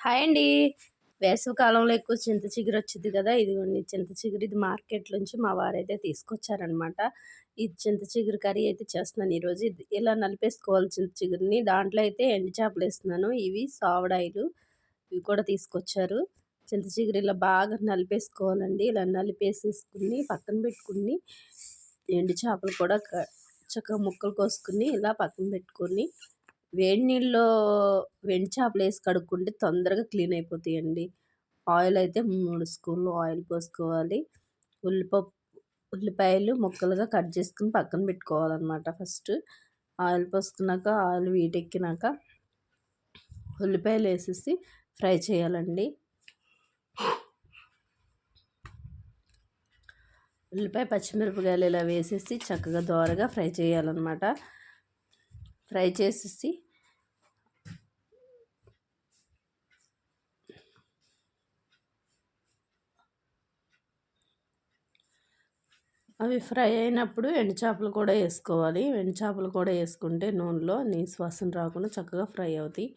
Hi అండి. వేసవికాలంలో ఎక్కువ చింత చిగురు వచ్చింది కదా ఇదిగోండి. చింత చిగురు ఇది మార్కెట్ నుంచి మా వారైతే తీసుకొచ్చారనమాట ఈ చింత చిగురు కర్రీ అయితే చేస్తున్నాను ఈరోజు. ఇది ఇలా నలిపేసుకోవాలి చింత చిగురిని. దాంట్లో అయితే ఎండు చేపలు వేస్తున్నాను. ఇవి సావడాయిలు. ఇవి కూడా తీసుకొచ్చారు. చింత చిగురు ఇలా బాగా నలిపేసుకోవాలండి. ఇలా నలిపేసేసుకుని పక్కన పెట్టుకుని ఎండు చేపలు కూడా చక్కగా ముక్కలు కోసుకుని ఇలా పక్కన పెట్టుకొని వేడి నీళ్ళలో వెండి చేపలు వేసి కడుక్కుంటే తొందరగా క్లీన్ అయిపోతాయండి. ఆయిల్ అయితే మూడు స్పూన్లు ఆయిల్ పోసుకోవాలి. ఉల్లిపప్పు ఉల్లిపాయలు ముక్కలుగా కట్ చేసుకుని పక్కన పెట్టుకోవాలన్నమాట ఫస్ట్. ఆయిల్ పోసుకున్నాక ఆయిల్ వీటెక్కినాక ఉల్లిపాయలు వేసేసి ఫ్రై చేయాలండి. ఉల్లిపాయ పచ్చిమిరపకాయలు ఇలా వేసేసి చక్కగా దోరగా ఫ్రై చేయాలన్నమాట. ఫ్రై చేసేసి అవి ఫ్రై అయినప్పుడు ఎండు చేపలు కూడా వేసుకోవాలి. ఎండు చేపలు కూడా వేసుకుంటే నూనెలో నీ శ్వాసన రాకుండా చక్కగా ఫ్రై అవుతాయి.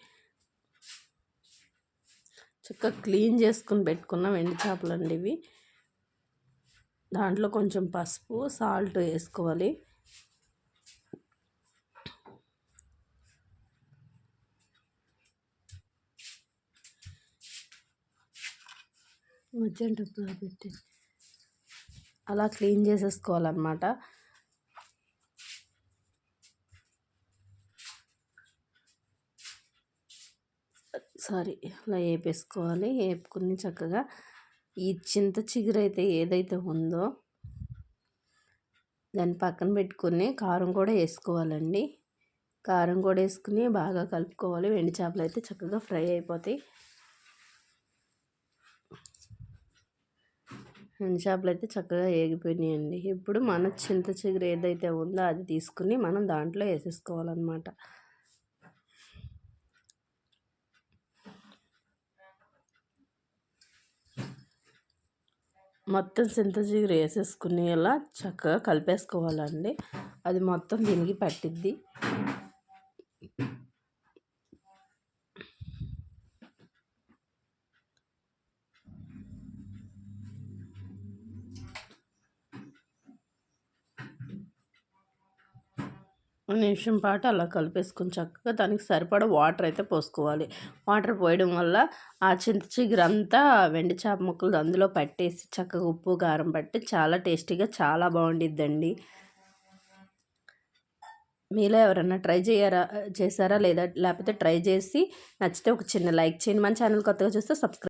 చక్కగా క్లీన్ చేసుకుని పెట్టుకున్నాం ఎండు చేపలు అండి ఇవి. దాంట్లో కొంచెం పసుపు సాల్ట్ వేసుకోవాలి. మధ్యాహ్నం పెట్టి అలా క్లీన్ చేసేసుకోవాలన్నమాట. సారీ అలా వేపేసుకోవాలి వేపుకుని చక్కగా ఈ చింత చిగురైతే ఏదైతే ఉందో దాన్ని పక్కన పెట్టుకుని కారం కూడా వేసుకోవాలండి. కారం కూడా వేసుకుని బాగా కలుపుకోవాలి. వెండి చేపలు అయితే చక్కగా ఫ్రై అయిపోతాయి. చేపలు అయితే చక్కగా ఏగిపోయినాయండి. ఇప్పుడు మన చింత చిగురు ఏదైతే ఉందో అది తీసుకుని మనం దాంట్లో వేసేసుకోవాలన్నమాట. మొత్తం చింత చిగురు వేసేసుకునేలా చక్కగా కలిపేసుకోవాలండి. అది మొత్తం దీనికి పట్టిద్ది. నిమిషం పాటు అలా కలిపేసుకుని చక్కగా దానికి సరిపడ వాటర్ అయితే పోసుకోవాలి. వాటర్ పోయడం వల్ల ఆ చింత చిగురంతా వెండి చేప ముక్కలు అందులో పట్టేసి చక్కగా ఉప్పు కారం పట్టి చాలా టేస్టీగా చాలా బాగుండిద్దండి. మీలో ఎవరన్నా ట్రై చేయరా చేశారా లేదా లేకపోతే ట్రై చేసి నచ్చితే ఒక చిన్న లైక్ చేయండి. మన ఛానల్ కొత్తగా చూస్తే సబ్స్క్రైబ్